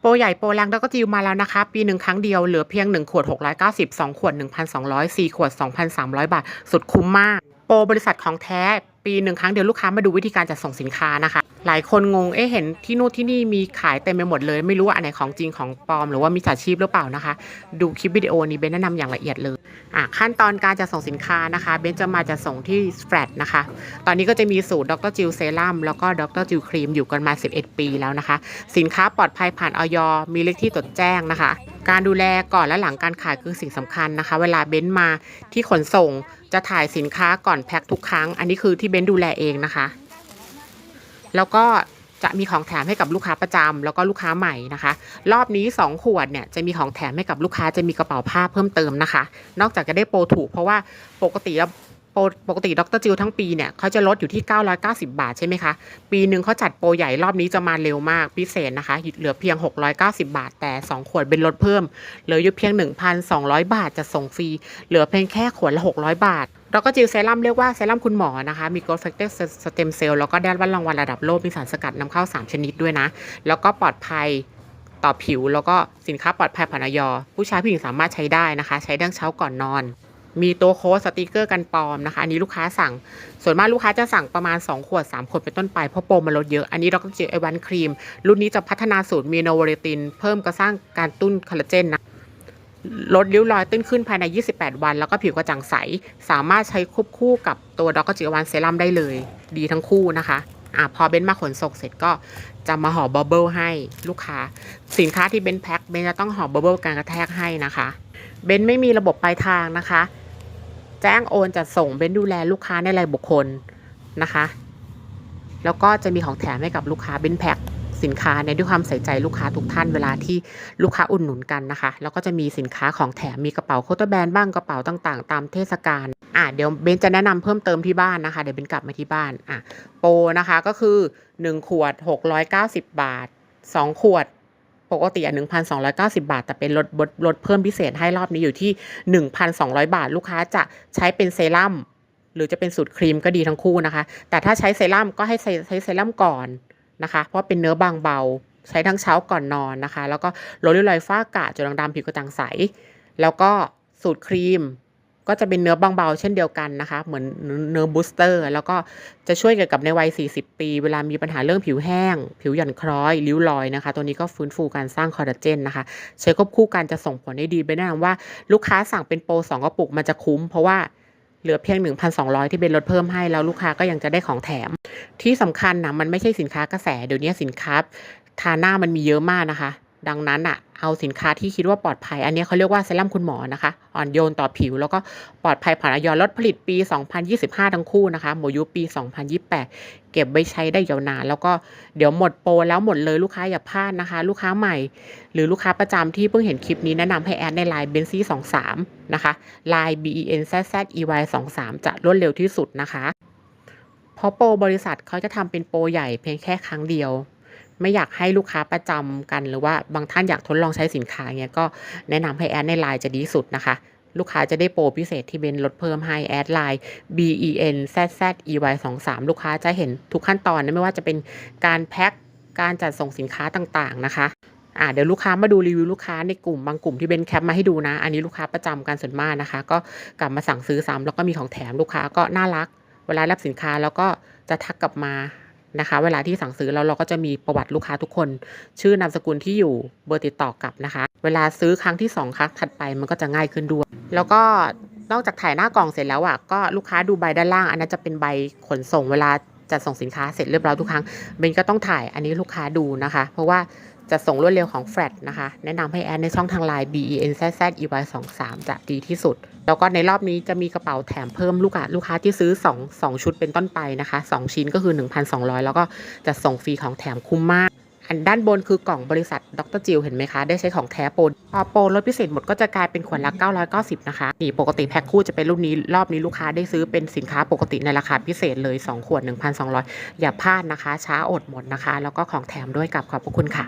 โปรใหญ่โปรแรงแล้วก็จิวมาแล้วนะคะ ปีหนึ่งครั้งเดียวเหลือเพียง 1 ขวด 690 2 ขวด 1,200 4 ขวด 2,300 บาท สุดคุ้มมาก ปรบริษัทของแท้ปีหนึ่งครั้งเดียวลูกค้ามาดูวิธีการจัดส่งสินค้านะคะ หลายคนงง เอ๊ะเห็นที่นู่นที่นี่มีขายเต็มไปหมดเลย ไม่รู้ว่าอันไหนของจริงของปลอมหรือว่ามีจฉาชีพหรือเปล่านะคะ ดูคลิปวิดีโอนี้เบนแนะนำอย่างละเอียดเลยอะขั้นตอนการจัดส่งสินค้านะคะเบนจะมาจัดส่งที่แฟลตนะคะ ตอนนี้ก็จะมีสูตรดรจิลเซรั่มแล้วก็ดรจิลครีมอยู่กันมา 11 ปีแล้วนะคะ สินค้าปลอดภัยผ่านออยมีเลขที่จดแจ้งนะคะ การดูแลก่อนและหลังการขายคือสิ่งสำคัญนะคะ เวลาเบนซ์มาที่ขนส่งจะถ่ายสินค้าก่อนแพ็คทุกครั้ง อันนี้คือที่เบนซ์ดูแลเองนะคะ แล้วก็จะมีของแถมให้กับลูกค้าประจำแล้วก็ลูกค้าใหม่นะคะ รอบนี้ 2 ขวดเนี่ยจะมีของแถมให้กับลูกค้าจะมีกระเป๋าผ้าเพิ่มเติมนะคะ นอกจากจะได้โปรถูกเพราะว่าปกติ ปกติดรจิลทั้งปีเนี่ยเขาจะลดอยู่ที่ 990 บาทใช่ไหมคะ ปีหนึ่งเขาจัดโปรใหญ่รอบนี้จะมาเร็วมากพิเศษนะคะ เหลือเพียง 690 บาท แต่ 2 ขวดเป็นลดเพิ่ม เหลืออยู่เพียง 1,200 บาทจะส่งฟรี เหลือเพียงแค่ขวดละ 600 บาทแล้วก็จิลเซรั่มเรียกว่าเซรั่มคุณหมอนะคะ มี growth factor stem cell แล้วก็ได้รับรางวัลระดับโลกมีสารสกัดนำเข้า 3 ชนิดด้วยนะ แล้วก็ปลอดภัยต่อผิวแล้วก็สินค้าปลอดภัยผ่านออยผู้ชายผู้หญิงสามารถใช้ได้นะคะ ใช้ดั้งเช้าก่อนนอน มีตัวโค้ดสติกเกอร์กันปลอมนะคะอันนี้ลูกค้าสั่ง ส่วนมากลูกค้าจะสั่งประมาณ 2 ขวด 3 ขวดเป็นต้นไป เพราะโปรมันลดเยอะ อันนี้ดรจิลไอวันครีม รุ่นนี้จะพัฒนาสูตรมีโนวเรติน เพิ่มกระสร้างการตุ้นคอลลาเจนนะลดริ้วรอยตื้นขึ้นภายใน 28 วัน แล้วก็ผิวกระจ่างใส สามารถใช้ควบคู่กับตัวดรจิวันเซรั่มได้เลย ดีทั้งคู่นะคะอะพอเบนมาขนส่งเสร็จก็จะมาห่อบับเบิลให้ลูกค้า สินค้าที่เบนแพ็คเบนจะต้องห่อบับเบิลการกระแทกให้นะคะ เบนไม่มีระบบปลายทางนะคะ แจ้งโอนจัดส่งเบนดูแลลูกค้าในรายบุคคลนะคะ แล้วก็จะมีของแถมให้กับลูกค้าเบนแพ็คสินค้าในด้วยความใส่ใจลูกค้าทุกท่านเวลาที่ลูกค้าอุดหนุนกันนะคะ แล้วก็จะมีสินค้าของแถมมีกระเป๋าโคตรแบนบ้างกระเป๋าต่างๆ ตามเทศกาลอะเดี๋ยวเบนจะแนะนำเพิ่มเติมที่บ้านนะคะเดี๋ยวเบนกลับมาที่บ้านอะโปรนะคะก็คือ 1 ขวด 690 บาท 2 ขวด ปกติอะ1,290 บาท แต่เป็นลดลดลดเพิ่มพิเศษให้รอบนี้อยู่ที่ 1,200 บาท ลูกค้าจะใช้เป็นเซรั่มหรือจะเป็นสูตรครีมก็ดีทั้งคู่นะคะ แต่ถ้าใช้เซรั่มก็ให้ใช้เซรั่มก่อนนะคะ เพราะเป็นเนื้อบางเบา ใช้ทั้งเช้าก่อนนอนนะคะ แล้วก็ลดริ้วรอยฝ้ากระจุดด่างดำผิวกระจ่างใส แล้วก็สูตรครีม ก็จะเป็นเนื้อบางเบาเช่นเดียวกันนะคะ เหมือนเนื้อบูสเตอร์ แล้วก็จะช่วยเกี่ยวกับในวัย 40 ปี เวลามีปัญหาเรื่องผิวแห้ง ผิวหย่อนคล้อยริ้วรอยนะคะ ตัวนี้ก็ฟื้นฟูการสร้างคอลลาเจนนะคะ ใช้ควบคู่กันจะส่งผลได้ดีไปแนะนำว่าลูกค้าสั่งเป็นโปร2กระปุกมันจะคุ้ม เพราะว่าเหลือเพียง 1,200 ที่เป็นลดเพิ่มให้แล้วลูกค้าก็ยังจะได้ของแถม ที่สำคัญนะมันไม่ใช่สินค้ากระแสเดี๋ยวนี้สินค้าทาหน้ามันมีเยอะมากนะคะ ดังนั้นอะเอาสินค้าที่คิดว่าปลอดภัย อันนี้เขาเรียกว่าเซรั่มคุณหมอนะคะ อ่อนโยนต่อผิว แล้วก็ปลอดภัยผ่านออยลดผลิตปี 2025 ทั้งคู่นะคะ หมดยุปี 2028 เก็บไว้ใช้ได้ยาวนาน แล้วก็เดี๋ยวหมดโปรแล้วหมดเลยลูกค้าอย่าพลาดนะคะ ลูกค้าใหม่ หรือลูกค้าประจำที่เพิ่งเห็นคลิปนี้แนะนำให้แอดในไลน์เบนซี่23นะคะไลน์ b e n z z e y 23จะรวดเร็วที่สุดนะคะ เพราะโปรบริษัทเขาจะทำเป็นโปรใหญ่เพียงแค่ครั้งเดียว ไม่อยากให้ลูกค้าประจำกัน หรือว่าบางท่านอยากทดลองใช้สินค้าเงี้ยก็แนะนำให้แอดในไลน์จะดีสุดนะคะ ลูกค้าจะได้โปรพิเศษที่เบนลดเพิ่มให้แอดไลน์ b e n z z e y 2 3ลูกค้าจะเห็นทุกขั้นตอนนะไม่ว่าจะเป็นการแพ็คการจัดส่งสินค้าต่างๆนะคะอ่าเดี๋ยวลูกค้ามาดูรีวิวลูกค้าในกลุ่มบางกลุ่มที่เบนแคปมาให้ดูนะ อันนี้ลูกค้าประจำกันส่วนมากนะคะ ก็กลับมาสั่งซื้อซ้ำแล้วก็มีของแถมลูกค้าก็น่ารัก เวลารับสินค้าแล้วก็จะทักกลับมา นะคะ เวลาที่สั่งซื้อแล้วเราก็จะมีประวัติลูกค้าทุกคน ชื่อนามสกุลที่อยู่เบอร์ติดต่อกลับนะคะ เวลาซื้อครั้งที่สองครั้งถัดไปมันก็จะง่ายขึ้นด้วย แล้วก็นอกจากถ่ายหน้ากล่องเสร็จแล้วอะก็ลูกค้าดูใบด้านล่าง อันนั้นจะเป็นใบขนส่งเวลาจัดส่งสินค้าเสร็จเรียบร้อยทุกครั้งเบนก็ต้องถ่ายอันนี้ลูกค้าดูนะคะ เพราะว่า จะส่งรวดเร็วของแฟลตนะคะ แนะนำให้แอดในช่องทางไลน์ b e n z z e y 2 3จะดีที่สุด แล้วก็ในรอบนี้จะมีกระเป๋าแถมเพิ่มลูกค้าลูกค้าที่ซื้อ 2 2 ชุดเป็นต้นไปนะคะ 2 ชิ้นก็คือ 1,200 แล้วก็จะส่งฟรีของแถมคุ้มมาก อันด้านบนคือกล่องบริษัทดรจิลเห็นไหมคะ ได้ใช้ของแท้โปรพอโปรลดพิเศษหมดก็จะกลายเป็นขวดละ 990 นะคะ นี่ปกติแพ็คคู่จะเป็นรุ่นนี้ รอบนี้ลูกค้าได้ซื้อเป็นสินค้าปกติในราคาพิเศษเลย 2 ขวด 1,200 อย่าพลาดนะคะ ช้าอดหมดนะคะ แล้วก็ของแถมด้วยกับขอบพระคุณค่ะ